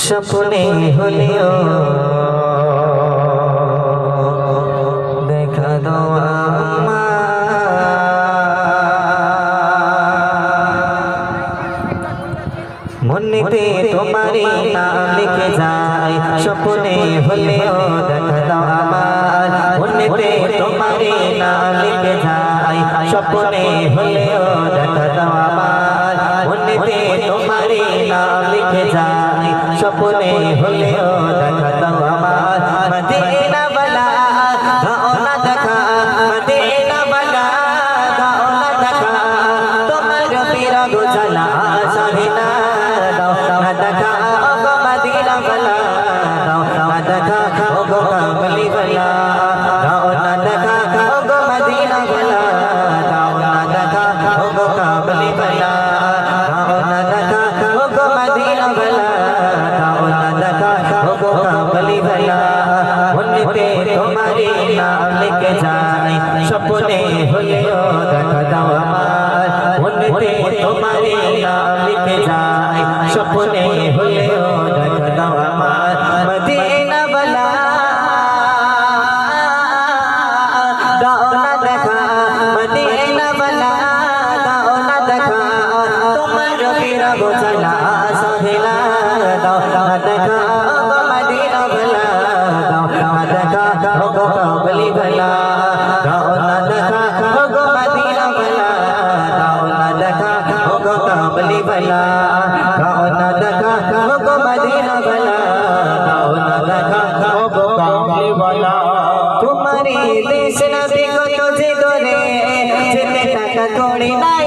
স্বপ্নে হলেও দেখা দাও মনেতে তোমারই নাম লিখে যায়, স্বপ্নে হলেও দেখা দাও আমার। মনেতে তোমারই নাম লিখে যায় স্বপ্নে হলেও দেখা দাও আমার মনেতে তোমারই নাম লিখে যায় স্বপ্নে হলেও দেখা। তোমার বিরগ জ্বালা সহিনা কামলি বালা, বলতে তোমারি নাম লিখে যাই স্বপ্নে হলেও দেখা দাও আমার বলতে তোমারি নাম লিখে দাও আমার বালা। তোমারি দেশ না বিগত যে দরে যেতে টাকা করি নাই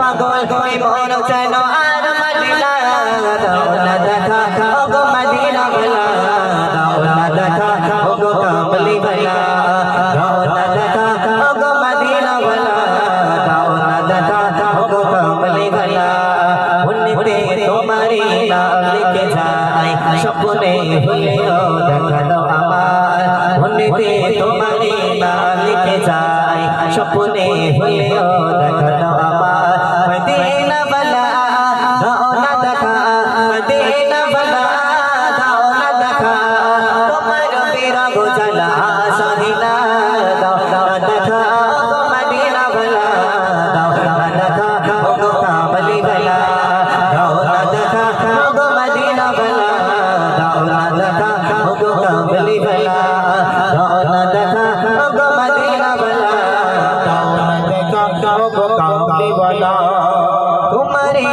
পাগল হয়ে মন যেন আর মদিনা দেখা স্বপ্নে হলেও দেখা দাও আমার। উন্নতে তোমারি নাম লিখে যায়, স্বপ্নে হলেও দেখা দাও আমার না দেখা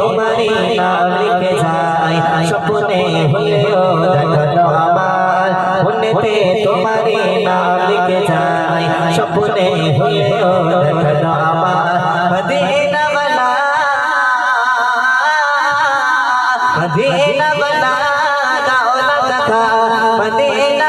উন্নতে তোমারি নাম লিখে যায়, স্বপ্নে হলেও দেখা দাও আমার উন্নতে তোমারি নাম যায়, স্বপ্নে হলেও দেখা আমার মদিনা বলা মদিনা বলা না দেখা মদিনা